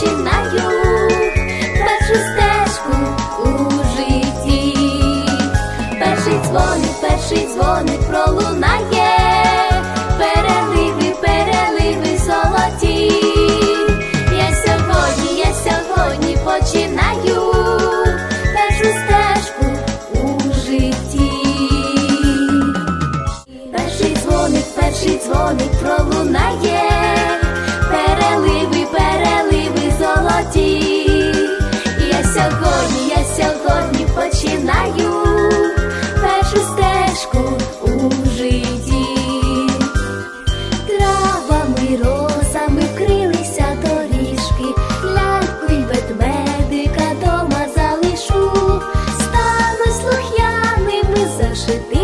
Починаю першу стежку у житті, перший дзвоник, перший дзвоник пролунає. should be